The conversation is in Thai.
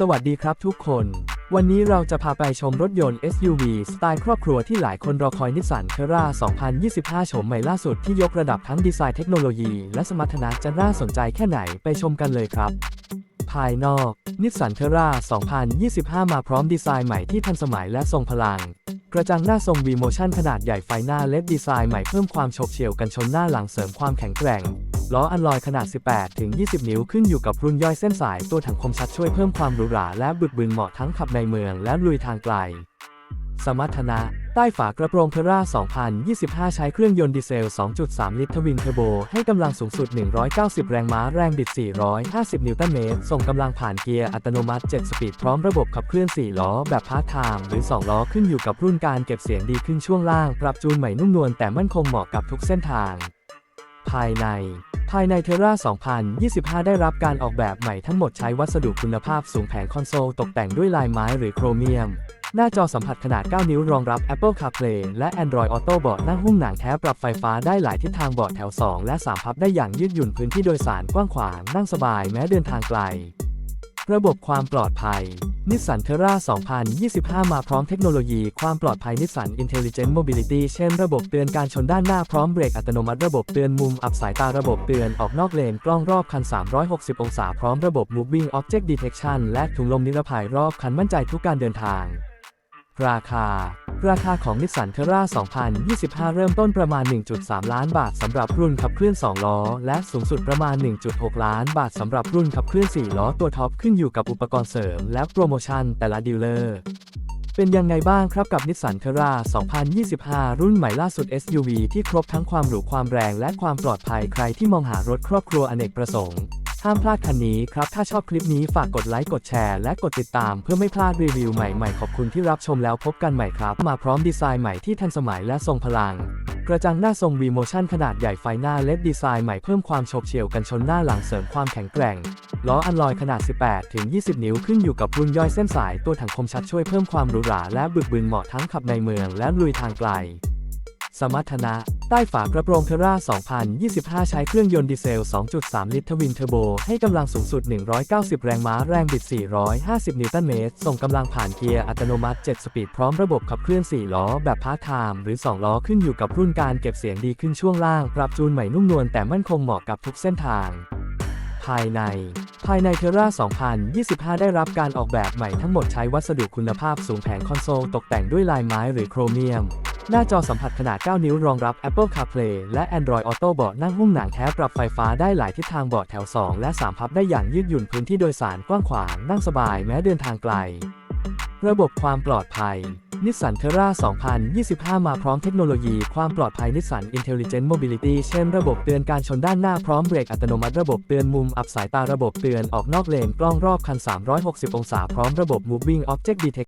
สวัสดีครับทุกคน วันนี้เราจะพาไปชมรถยนต์ SUV สไตล์ครอบครัวที่หลายคนรอคอยนิสสันเทรา2025โฉมใหม่ล่าสุดที่ยกระดับทั้งดีไซน์เทคโนโลยี และสมรรถนะจะน่าสนใจแค่ไหนไปชมกันเลยครับ ภายนอกนิสสันเทรา2025 มาพร้อมดีไซน์ใหม่ที่ทันสมัยและทรงพลัง กระจังหน้าทรง V Motion ขนาดใหญ่ไฟหน้าเล็ดดีไซน์ใหม่เพิ่มความโฉบเฉี่ยวกันชนหน้าหลังเสริมความแข็งแกร่ง ล้ออัลลอยขนาด 18 ถึง 20 นิ้วขึ้นอยู่กับรุ่นย่อยเส้นสายตัวถังคมชัดช่วยเพิ่มความหรูหราและบึกบึนเหมาะทั้งขับในเมืองและลุยทางไกล สมรรถนะใต้ฝากระโปรงเทรา2025 ใช้เครื่องยนต์ดีเซล 2.3 ลิตรทวินเทอร์โบ ให้กำลังสูงสุด 190 แรงม้าแรงบิด 450 นิวตันเมตร ส่งกำลังผ่านเกียร์อัตโนมัติ 7 สปีด พร้อมระบบขับเคลื่อน 4 ล้อ แบบพาร์ทไทม์หรือ 2 ล้อขึ้นอยู่กับรุ่นการเก็บเสียงดีขึ้นช่วงล่าง ปรับจูนใหม่นุ่มนวลแต่มั่นคงเหมาะกับทุกเส้นทาง ภายในายในเทรา2025 ได้รับการออกแบบใหม่ทั้งหมดใช้วัสดุคุณภาพสูงแผงคอนโซลตกแต่งด้วยลายไม้หรือโครเมียม หน้าจอสัมผัสขนาด 9 นิ้วรองรับ Apple CarPlay และ Android Auto เบาะนั่งหุ้มหนังแท้ปรับไฟฟ้าได้หลายทิศทางเบาะแถว 2 และ 3 พับได้อย่างยืดหยุ่นพื้นที่โดยสารกว้างขวางนั่งสบายแม้เดินทางไกล ระบบความปลอดภัย นิสสันเทรา2025 มาพร้อมเทคโนโลยีความปลอดภัยนิสสัน Intelligent Mobility เช่นระบบเตือนการชนด้านหน้าพร้อมเบรกอัตโนมัติระบบเตือนมุมอับสายตาระบบเตือนออกนอกเลนกล้องรอบคัน 360 องศา พร้อมระบบ Moving Object Detection และถุงลมนิรภัยรอบคันมั่นใจทุกการเดินทาง ราคา ราคาของนิสสันเทรา2025 เริ่มต้นประมาณ 1.3 ล้านบาทสำหรับรุ่นขับเคลื่อน 2 ล้อ และสูงสุดประมาณ 1.6 ล้านบาทสำหรับรุ่นขับเคลื่อน 4 ล้อตัวท็อปขึ้นอยู่กับอุปกรณ์เสริม และโปรโมชั่นแต่ละดีลเลอร์เป็นยังไงบ้างครับกับนิสสันเทรา2025 รุ่นใหม่ล่าสุด SUV ที่ครบทั้งความหรูความแรงและความปลอดภัยใครที่มองหารถครอบครัวอเนกประสงค์ ห้ามพลาดคันนี้ครับ ถ้าชอบคลิปนี้ฝากกดไลค์ กดแชร์ และกดติดตามเพื่อไม่พลาดรีวิวใหม่ๆ ขอบคุณที่รับชมแล้วพบกันใหม่ครับ มาพร้อมดีไซน์ใหม่ที่ทันสมัยและทรงพลัง กระจังหน้าทรง V Motion ขนาดใหญ่ไฟหน้าเล็ดดีไซน์ใหม่เพิ่มความโฉบเฉี่ยวกันชนหน้าหลังเสริมความแข็งแกร่ง ล้ออัลลอยขนาด 18 ถึง 20 นิ้วขึ้นอยู่กับรุ่นย่อยเส้นสายตัวถังคมชัดช่วยเพิ่มความหรูหราและบึกบึนเหมาะทั้งขับในเมืองและลุยทางไกล สมรรถนะ ใต้ฝากระโปรงเทรา2025 ใช้เครื่องยนต์ดีเซล 2.3 ลิตรทวินเทอร์โบ ให้กำลังสูงสุด 190 แรงม้า แรงบิด 450 นิวตันเมตร ส่งกำลังผ่านเกียร์อัตโนมัติ 7 สปีด พร้อมระบบขับเคลื่อน 4 ล้อ แบบพาร์ทไทม์หรือ 2 ล้อ ขึ้นอยู่กับรุ่นการเก็บเสียงดีขึ้นช่วงล่าง ปรับจูนใหม่นุ่มนวลแต่มั่นคงเหมาะกับทุกเส้นทาง ภายในภายในเทรา2025 ได้รับการออกแบบใหม่ทั้งหมดใช้วัสดุคุณภาพสูงแผงคอนโซลตกแต่งด้วยลายไม้หรือโครเมียม หน้าจอสัมผัสขนาด 9 นิ้วรองรับ Apple CarPlay และ Android Auto เบาะนั่งหุ้มหนังแท้ปรับไฟฟ้าได้หลายทิศทางเบาะแถว 2 และ 3 พับได้อย่างยืดหยุ่นพื้นที่โดยสารกว้างขวางนั่งสบายแม้เดินทางไกล ระบบความปลอดภัยนิสสันเทรา2025 มาพร้อมเทคโนโลยีความปลอดภัยนิสสัน Intelligent Mobility เช่นระบบเตือนการชนด้านหน้าพร้อมเบรกอัตโนมัติระบบเตือนมุมอับสายตาระบบเตือนออกนอกเลนกล้องรอบคัน 360 องศาพร้อมระบบ Moving Object Detection